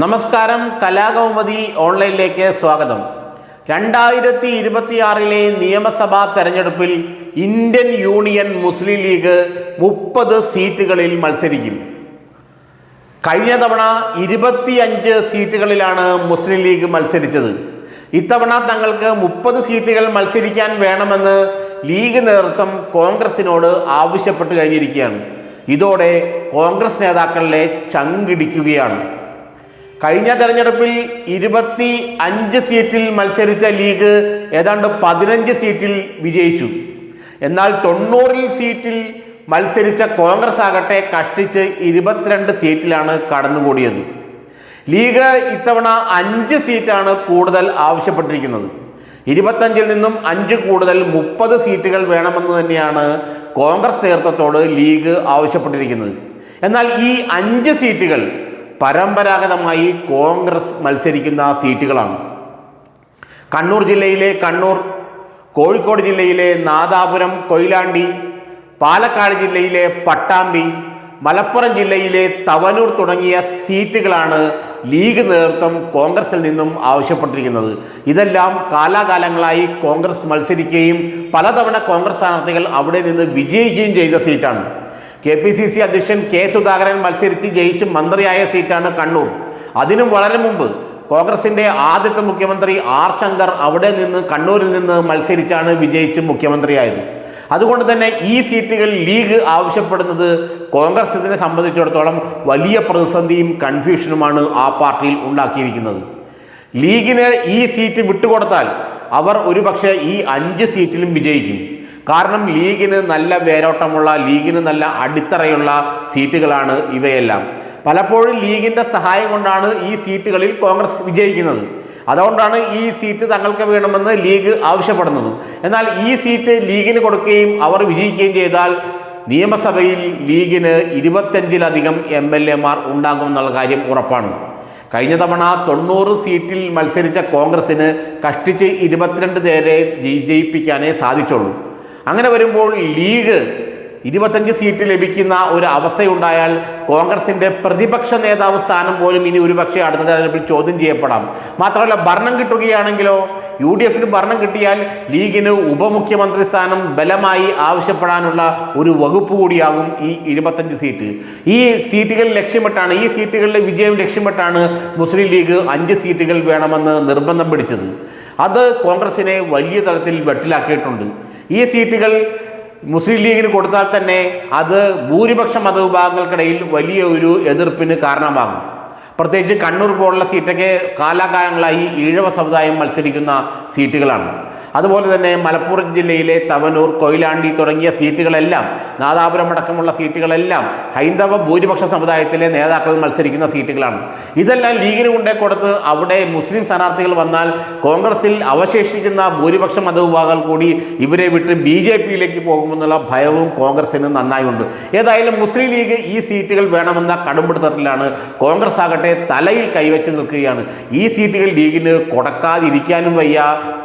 നമസ്കാരം കലാകൗമുദി ഓൺലൈനിലേക്ക് സ്വാഗതം. രണ്ടായിരത്തി ഇരുപത്തിയാറിലെ നിയമസഭാ തെരഞ്ഞെടുപ്പിൽ ഇന്ത്യൻ യൂണിയൻ മുസ്ലിം ലീഗ് മുപ്പത് സീറ്റുകളിൽ മത്സരിക്കും. കഴിഞ്ഞ തവണ ഇരുപത്തിയഞ്ച് സീറ്റുകളിലാണ് മുസ്ലിം ലീഗ് മത്സരിച്ചത്. ഇത്തവണ തങ്ങൾക്ക് മുപ്പത് സീറ്റുകൾ മത്സരിക്കാൻ വേണമെന്ന് ലീഗ് നേതൃത്വം കോൺഗ്രസിനോട് ആവശ്യപ്പെട്ട് കഴിഞ്ഞിരിക്കുകയാണ്. ഇതോടെ കോൺഗ്രസ് നേതാക്കളിലെ ചങ്കിടിക്കുകയാണ്. കഴിഞ്ഞ തെരഞ്ഞെടുപ്പിൽ ഇരുപത്തി അഞ്ച് സീറ്റിൽ മത്സരിച്ച ലീഗ് ഏതാണ്ട് പതിനഞ്ച് സീറ്റിൽ വിജയിച്ചു. എന്നാൽ തൊണ്ണൂറിൽ സീറ്റിൽ മത്സരിച്ച കോൺഗ്രസ് ആകട്ടെ കഷ്ടിച്ച് ഇരുപത്തിരണ്ട് സീറ്റിലാണ് കടന്നുകൂടിയത്. ലീഗ് ഇത്തവണ അഞ്ച് സീറ്റാണ് കൂടുതൽ ആവശ്യപ്പെട്ടിരിക്കുന്നത്. ഇരുപത്തഞ്ചിൽ നിന്നും അഞ്ച് കൂടുതൽ മുപ്പത് സീറ്റുകൾ വേണമെന്ന് തന്നെയാണ് കോൺഗ്രസ് നേതൃത്വത്തോട് ലീഗ് ആവശ്യപ്പെട്ടിരിക്കുന്നത്. എന്നാൽ ഈ അഞ്ച് സീറ്റുകൾ പരമ്പരാഗതമായി കോൺഗ്രസ് മത്സരിക്കുന്ന സീറ്റുകളാണ്. കണ്ണൂർ ജില്ലയിലെ കണ്ണൂർ കോഴിക്കോട് ജില്ലയിലെ നാദാപുരം കൊയിലാണ്ടി പാലക്കാട് ജില്ലയിലെ പട്ടാമ്പി മലപ്പുറം ജില്ലയിലെ തവനൂർ തുടങ്ങിയ സീറ്റുകളാണ് ലീഗ് നേതൃത്വം കോൺഗ്രസിൽ നിന്നും ആവശ്യപ്പെട്ടിരിക്കുന്നത്. ഇതെല്ലാം കാലാകാലങ്ങളായി കോൺഗ്രസ് മത്സരിക്കുകയും പലതവണ കോൺഗ്രസ് സ്ഥാനാർത്ഥികൾ അവിടെ നിന്ന് വിജയിക്കുകയും ചെയ്ത സീറ്റാണ്. കെ പി സി സി അധ്യക്ഷൻ കെ സുധാകരൻ മത്സരിച്ച് ജയിച്ച് മന്ത്രിയായ സീറ്റാണ് കണ്ണൂർ. അതിനും വളരെ മുമ്പ് കോൺഗ്രസിന്റെ ആദ്യത്തെ മുഖ്യമന്ത്രി ആർ ശങ്കർ അവിടെ നിന്ന് കണ്ണൂരിൽ നിന്ന് മത്സരിച്ചാണ് വിജയിച്ച് മുഖ്യമന്ത്രിയായത്. അതുകൊണ്ട് തന്നെ ഈ സീറ്റുകൾ ലീഗ് ആവശ്യപ്പെടുന്നത് കോൺഗ്രസ് ഇതിനെ സംബന്ധിച്ചിടത്തോളം വലിയ പ്രതിസന്ധിയും കൺഫ്യൂഷനുമാണ് ആ പാർട്ടിയിൽ ഉണ്ടാക്കിയിരിക്കുന്നത്. ലീഗിന് ഈ സീറ്റ് വിട്ടുകൊടുത്താൽ അവർ ഒരുപക്ഷെ ഈ അഞ്ച് സീറ്റിലും വിജയിക്കും. കാരണം ലീഗിന് നല്ല വേരോട്ടമുള്ള ലീഗിന് നല്ല അടിത്തറയുള്ള സീറ്റുകളാണ് ഇവയെല്ലാം. പലപ്പോഴും ലീഗിന്റെ സഹായം കൊണ്ടാണ് ഈ സീറ്റുകളിൽ കോൺഗ്രസ് വിജയിക്കുന്നത്. അതുകൊണ്ടാണ് ഈ സീറ്റ് തങ്ങൾക്ക് വേണമെന്ന് ലീഗ് ആവശ്യപ്പെടുന്നത്. എന്നാൽ ഈ സീറ്റ് ലീഗിന് കൊടുക്കുകയും അവർ വിജയിക്കുകയും ചെയ്താൽ നിയമസഭയിൽ ലീഗിന് ഇരുപത്തഞ്ചിലധികം എം എൽ എമാർ ഉണ്ടാകും എന്നുള്ള കാര്യം ഉറപ്പാണ്. കഴിഞ്ഞ തവണ തൊണ്ണൂറ് സീറ്റിൽ മത്സരിച്ച കോൺഗ്രസിന് കഷ്ടിച്ച് ഇരുപത്തിരണ്ട് പേരെ ജയിപ്പിക്കാനേ സാധിച്ചുള്ളൂ. അങ്ങനെ വരുമ്പോൾ ലീഗ് ഇരുപത്തഞ്ച് സീറ്റ് ലഭിക്കുന്ന ഒരു അവസ്ഥയുണ്ടായാൽ കോൺഗ്രസിന്റെ പ്രതിപക്ഷ നേതാവ് സ്ഥാനം പോലും ഇനി ഒരുപക്ഷെ അടുത്ത തെരഞ്ഞെടുപ്പിൽ ചോദ്യം ചെയ്യപ്പെടാം. മാത്രമല്ല ഭരണം കിട്ടുകയാണെങ്കിലോ? യു ഡി എഫിന് ഭരണം കിട്ടിയാൽ ലീഗിന് ഉപമുഖ്യമന്ത്രി സ്ഥാനം ബലമായി ആവശ്യപ്പെടാനുള്ള ഒരു വകുപ്പ് കൂടിയാകും ഈ ഇരുപത്തഞ്ച് സീറ്റ്. ഈ സീറ്റുകൾ ലക്ഷ്യമിട്ടാണ് ഈ സീറ്റുകളിലെ വിജയം ലക്ഷ്യമിട്ടാണ് മുസ്ലിം ലീഗ് അഞ്ച് സീറ്റുകൾ വേണമെന്ന് നിർബന്ധം പിടിച്ചത്. അത് കോൺഗ്രസിനെ വലിയ തലത്തിൽ വെട്ടിലാക്കിയിട്ടുണ്ട്. ഈ സീറ്റുകൾ മുസ്ലിം ലീഗിന് കൊടുത്താൽ തന്നെ അത് ഭൂരിപക്ഷ മതവിഭാഗങ്ങൾക്കിടയിൽ വലിയ ഒരു എതിർപ്പിന് കാരണമാകും. പ്രത്യേകിച്ച് കണ്ണൂർ പോലുള്ള സീറ്റൊക്കെ കാലാകാലങ്ങളായി ഈഴവ സമുദായം മത്സരിക്കുന്ന സീറ്റുകളാണ്. അതുപോലെ തന്നെ മലപ്പുറം ജില്ലയിലെ തവനൂർ കൊയിലാണ്ടി തുടങ്ങിയ സീറ്റുകളെല്ലാം നാദാപുരം അടക്കമുള്ള സീറ്റുകളെല്ലാം ഹൈന്ദവ ഭൂരിപക്ഷ സമുദായത്തിലെ നേതാക്കൾ മത്സരിക്കുന്ന സീറ്റുകളാണ്. ഇതെല്ലാം ലീഗിന് കൊണ്ടേ കൊടുത്ത് അവിടെ മുസ്ലിം സ്ഥാനാർത്ഥികൾ വന്നാൽ കോൺഗ്രസിൽ അവശേഷിക്കുന്ന ഭൂരിപക്ഷ മതവിഭാഗങ്ങൾ കൂടി ഇവരെ വിട്ട് ബി ജെ പിയിലേക്ക് പോകുമെന്നുള്ള ഭയവും കോൺഗ്രസിന് നന്നായുണ്ട്. ഏതായാലും മുസ്ലിം ലീഗ് ഈ സീറ്റുകൾ വേണമെന്ന കടുംപിടുത്തത്തിലാണ് കോൺഗ്രസ് ആകട്ടെ തലയിൽ കൈവച്ച് നിൽക്കുകയാണ്. ഈ സീറ്റുകൾ ലീഗിന് കൊടുക്കാതിരിക്കാനും വയ്യ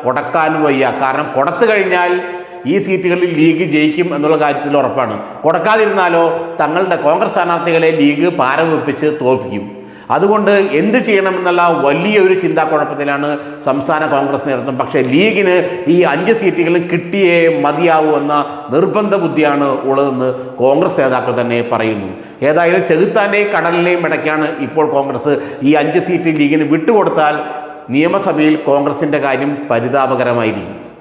കൊടുക്കാനും വയ്യ. കാരണം കൊടുത്തു കഴിഞ്ഞാൽ ഈ സീറ്റുകളിൽ ലീഗ് ജയിക്കും എന്നുള്ള കാര്യത്തിൽ ഉറപ്പാണ്. കൊടുക്കാതിരുന്നാലോ തങ്ങളുടെ കോൺഗ്രസ് സ്ഥാനാർത്ഥികളെ ലീഗ് പാരവെപ്പിച്ച് തോൽപ്പിക്കും. അതുകൊണ്ട് എന്ത് ചെയ്യണമെന്നുള്ള വലിയൊരു ചിന്താക്കുഴപ്പത്തിലാണ് സംസ്ഥാന കോൺഗ്രസ് നേതൃത്വം. പക്ഷേ ലീഗിന് ഈ അഞ്ച് സീറ്റുകളും കിട്ടിയേ മതിയാവൂ എന്ന നിർബന്ധ ബുദ്ധിയാണ് ഉള്ളതെന്ന് കോൺഗ്രസ് നേതാക്കൾ തന്നെ പറയുന്നു. ഏതായാലും ചെകുത്താന്റെയും കടലിനെയും ഇടയ്ക്കാണ് ഇപ്പോൾ കോൺഗ്രസ് ഈ അഞ്ച് സീറ്റ് ലീഗിന് വിട്ടുകൊടുത്താൽ നിയമസഭയിൽ കോൺഗ്രസിന്റെ കാര്യം പരിതാപകരമായിരിക്കും.